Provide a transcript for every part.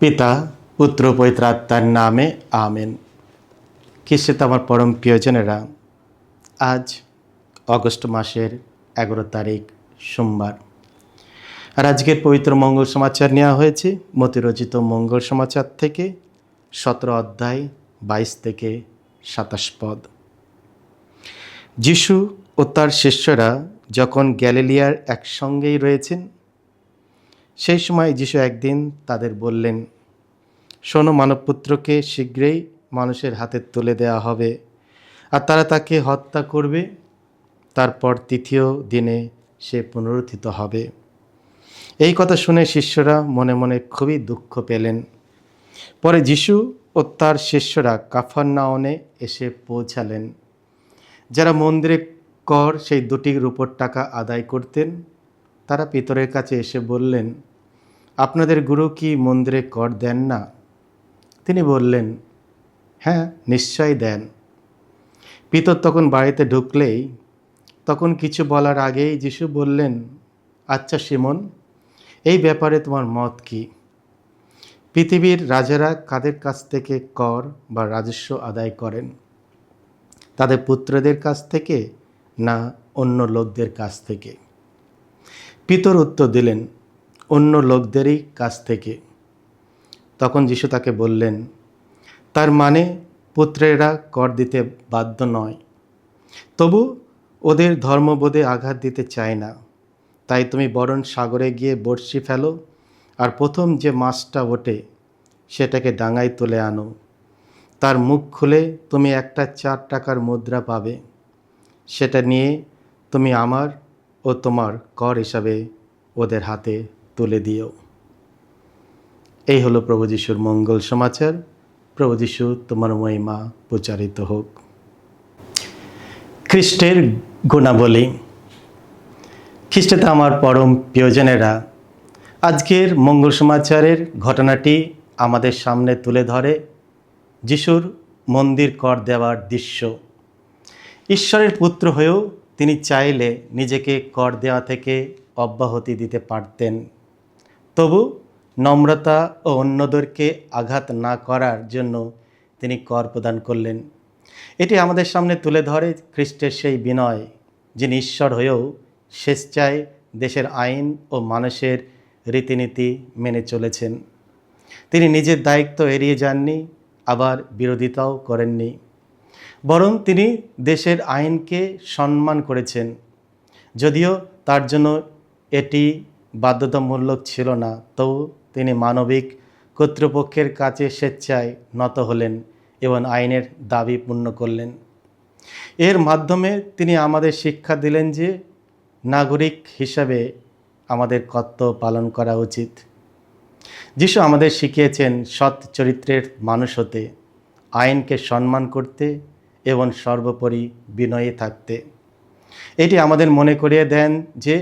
পিতা, পুত্র পবিত্রাত্মার নামে আমেন। খ্রিস্টাতে আমার পরম প্রিয়জনেরা, আজ অগস্ট মাসের এগারো তারিখ, সোমবার। আর আজকের পবিত্র মঙ্গল সমাচার নেওয়া হয়েছে মতিরচিত মঙ্গল সমাচার থেকে সতেরো অধ্যায় বাইশ থেকে সাতাশ পদ। যিশু ও তার শিষ্যরা যখন গ্যালিলিয়ার একসঙ্গেই রয়েছেন সেই সময় যিশু একদিন তাদের বললেন, শোনো মানবপুত্রকে শীঘ্রই মানুষের হাতে তুলে দেওয়া হবে আর তারা তাকে হত্যা করবে। তারপর তৃতীয় দিনে সে পুনরুত্থিত হবে। এই কথা শুনে শিষ্যরা মনে মনে খুবই দুঃখ পেলেন। পরে যিশু ও তার শিষ্যরা কাফারনাওনে এসে পৌঁছালেন। যারা মন্দিরে কর সেই দুটি রূপর টাকা আদায় করতেন, তারা পিতরের কাছে এসে বললেন আপনাদের গুরু কি মন্দিরে কর দেন না? তিনি বললেন হ্যাঁ নিশ্চয় দেন। পিতর তখন বাড়িতে ঢুকলেই, তখন কিছু বলার আগেই যিশু বললেন আচ্ছা সিমন এই ব্যাপারে তোমার মত কি? পৃথিবীর রাজারা কাদের কাছ থেকে কর বা রাজস্ব আদায় করেন? তাদের পুত্রদের কাছ থেকে না অন্য লোকদের কাছ থেকে? পিতর উত্তর দিলেন অন্য লোকদেরই কাছ থেকে। তখন যিশু তাকে বললেন, তার মানে পুত্রেরা কর দিতে বাধ্য নয়। তবু ওদের ধর্মবোধে আঘাত দিতে চায় না। তাই তুমি বরণ সাগরে গিয়ে বড়শি ফেলো আর প্রথম যে মাছটা ওঠে, সেটাকে ডাঙায় তুলে আনো। তার মুখ খুলে তুমি একটা চার টাকার মুদ্রা পাবে। সেটা নিয়ে তুমি আমার ও তোমার কর হিসাবে ওদের হাতে তুলে দিও। এই হলো প্রভু যিশুর মঙ্গল সমাচার। প্রভু যিশু, তোমার মহিমা প্রচারিত হোক। খ্রিস্টের গুণাবলী। খ্রিস্টতে আমার পরম প্রিয়জনেরা। আজকের মঙ্গল সমাচারের ঘটনাটি আমাদের সামনে তুলে ধরে যিশুর মন্দির কর দেওয়ার দৃশ্য। ঈশ্বরের পুত্র হয়েও তিনি চাইলে নিজেকে কর দেওয়া থেকে অব্যাহতি দিতে পারতেন। তবু নম্রতা ও অন্যদেরকে আঘাত না করার জন্য তিনি কর প্রদান করলেন। এটি আমাদের সামনে তুলে ধরে খ্রিস্টের সেই বিনয়, যিনি ঈশ্বর হয়েও স্বেচ্ছায় দেশের আইন ও মানুষের রীতিনীতি মেনে চলেছেন। তিনি নিজের দায়িত্ব এড়িয়ে যাননি, আবার বিরোধিতাও করেননি। বরং তিনি দেশের আইনকে সম্মান করেছেন। যদিও তার জন্য এটি বাধ্যতামূলক ছিল না, তবু তিনি মানবিক কর্তৃপক্ষের কাছে স্বেচ্ছায় নত হলেন এবং আইনের দাবি পূর্ণ করলেন। এর মাধ্যমে তিনি আমাদের শিক্ষা দিলেন যে নাগরিক হিসাবে আমাদের কর্তব্য পালন করা উচিত। যিশু আমাদের শিখিয়েছেন সৎ চরিত্রের মানুষ হতে, আইনকে সম্মান করতে এবং সর্বোপরি বিনয়ী থাকতে। এটি আমাদের মনে করিয়ে দেন যে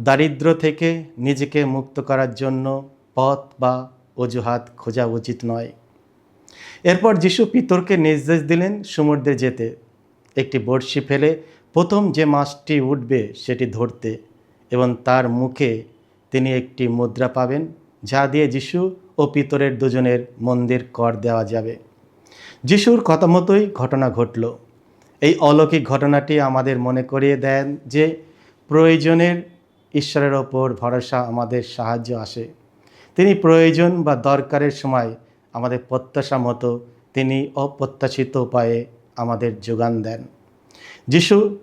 দারিদ্র থেকে নিজেকে মুক্ত করার জন্য পথ বা অজুহাত খোঁজা উচিত নয়। এরপর যিশু পিতরকে নির্দেশ দিলেন সমুদ্রে যেতে। একটি বড়শি ফেলে প্রথম যে মাছটি উঠবে সেটি ধরতে এবং তার মুখে তিনি একটি মুদ্রা পাবেন যা দিয়ে যিশু ও পিতরের দুজনের মন্দির কর দেওয়া যাবে। যিশুর কথা মতোই ঘটনা ঘটল। এই অলৌকিক ঘটনাটি আমাদের মনে করিয়ে দেন যে প্রয়োজনের ঈশ্বরের ওপর ভরসা আমাদের সাহায্য আসে। তিনি প্রয়োজন বা দরকারের সময় আমাদের প্রত্যাশা মতো তিনি অপ্রত্যাশিত উপায়ে আমাদের যোগান দেন। যিশু,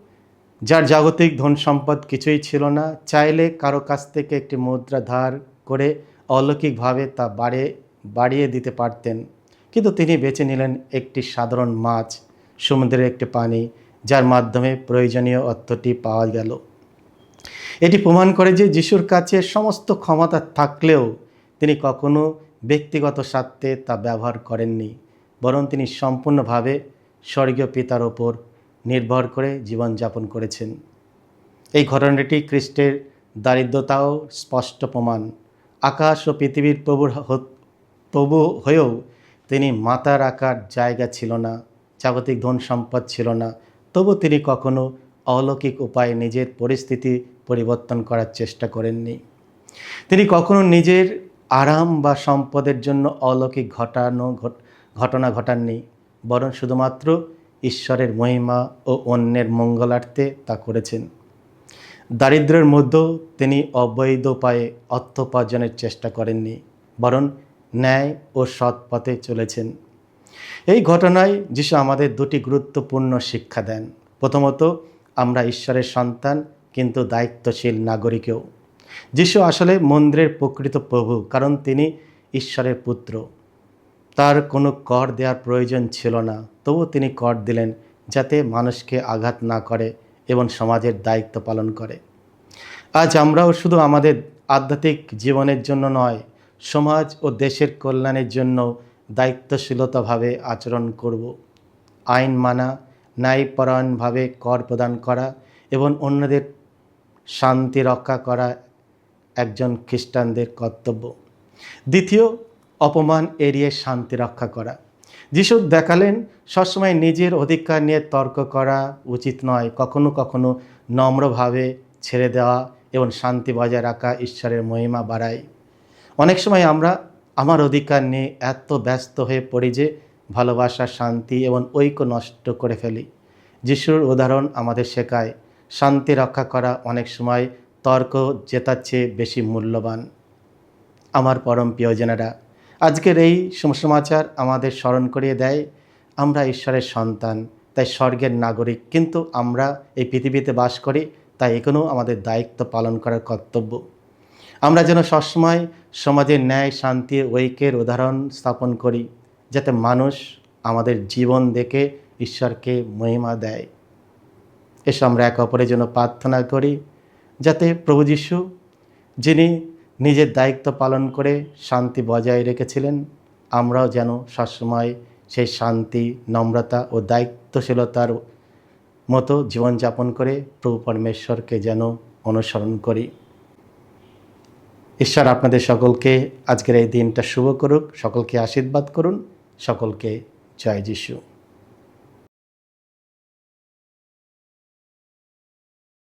যার জাগতিক ধন সম্পদ কিছুই ছিল না, চাইলে কারও কাছ থেকে একটি মুদ্রা ধার করে অলৌকিকভাবে তা বাড়ে, বাড়িয়ে দিতে পারতেন। কিন্তু তিনি বেছে নিলেন একটি সাধারণ মাছ, সমুদ্রের একটি পানি, যার মাধ্যমে প্রয়োজনীয় অর্থটি পাওয়া গেল। এটি প্রমাণ করে যে যিশুর কাছে সমস্ত ক্ষমতা থাকলেও তিনি কখনো ব্যক্তিগত স্বার্থে তা ব্যবহার করেননি, বরং তিনি সম্পূর্ণভাবে স্বর্গীয় পিতার ওপর নির্ভর করে জীবনযাপন করেছেন। এই ঘটনাটি খ্রিস্টের দারিদ্রতাও স্পষ্ট প্রমাণ। আকাশ ও পৃথিবীর প্রভুর প্রভু হয়েও তিনি মাথা রাখার জায়গা ছিল না, জাগতিক ধন সম্পদ ছিল না, তবু তিনি কখনো অলৌকিক উপায়ে নিজের পরিস্থিতি পরিবর্তন করার চেষ্টা করেননি। তিনি কখনো নিজের আরাম বা সম্পদের জন্য অলৌকিক ঘটানো ঘট- ঘটনা ঘটাননি, বরং শুধুমাত্র ঈশ্বরের মহিমা ও অন্যের মঙ্গলার্থে তা করেছেন। দারিদ্র্যের মধ্যেও তিনি অবৈধ উপায়ে অর্থ উপার্জনের চেষ্টা করেননি, বরং ন্যায় ও সৎ পথে চলেছেন। এই ঘটনায় যিশু আমাদের দুটি গুরুত্বপূর্ণ শিক্ষা দেন। প্রথমত আমরা ঈশ্বরের সন্তান, কিন্তু দায়িত্বশীল নাগরিকেও। যিশু আসলে মন্দিরের প্রকৃত প্রভু, কারণ তিনি ঈশ্বরের পুত্র। তার কোনো কর দেওয়ার প্রয়োজন ছিল না তবু তিনি কর দিলেন যাতে মানুষকে আঘাত না করে এবং সমাজের দায়িত্ব পালন করে। আজ আমরাও শুধু আমাদের আধ্যাত্মিক জীবনের জন্য নয়, সমাজ ও দেশের কল্যাণের জন্য দায়িত্বশীলতাভাবে আচরণ করব। আইন মানা ন্যায়পরায়ণভাবে কর প্রদান করা এবং অন্যদের শান্তি রক্ষা করা একজন খ্রিস্টানদের কর্তব্য। দ্বিতীয়, অপমান এড়িয়ে শান্তি রক্ষা করা। যিশু দেখালেন, সবসময় নিজের অধিকার নিয়ে তর্ক করা উচিত নয়, কখনো কখনো নম্রভাবে ছেড়ে দেওয়া এবং শান্তি বজায় রাখা ঈশ্বরের মহিমা বাড়ায়। অনেক সময় আমরা আমার অধিকার নিয়ে এত ব্যস্ত হয়ে পড়ি যে ভালোবাসা, শান্তি এবং ঐক্য নষ্ট করে ফেলি। যিশুর উদাহরণ আমাদের শেখায়, শান্তি রক্ষা করা অনেক সময় তর্ক জেতার চেয়ে বেশি মূল্যবান। আমার পরম প্রিয়জনেরা, আজকের এই সুসমাচার আমাদের স্মরণ করিয়ে দেয়, আমরা ঈশ্বরের সন্তান, তাই স্বর্গের নাগরিক, কিন্তু আমরা এই পৃথিবীতে বাস করি, তাই এখনও আমাদের দায়িত্ব পালন করার কর্তব্য। আমরা যেন সবসময় সমাজের ন্যায়, শান্তি, ঐক্যের উদাহরণ স্থাপন করি। যাতে মানুষ আমাদের জীবন দেখে ঈশ্বরকে মহিমা দেয়। এসব আমরা একে অপরের জন্য প্রার্থনা করি, যাতে প্রভু যিশু, যিনি নিজের দায়িত্ব পালন করে শান্তি বজায় রেখেছিলেন, আমরাও যেন সবসময় সেই শান্তি, নম্রতা ও দায়িত্বশীলতার মতো জীবনযাপন করে প্রভু পরমেশ্বরকে যেন অনুসরণ করি। ঈশ্বর আপনাদের সকলকে আজকের এই দিনটা শুভ করুক, সকলকে আশীর্বাদ করুন। সকলকে জয় যিশু।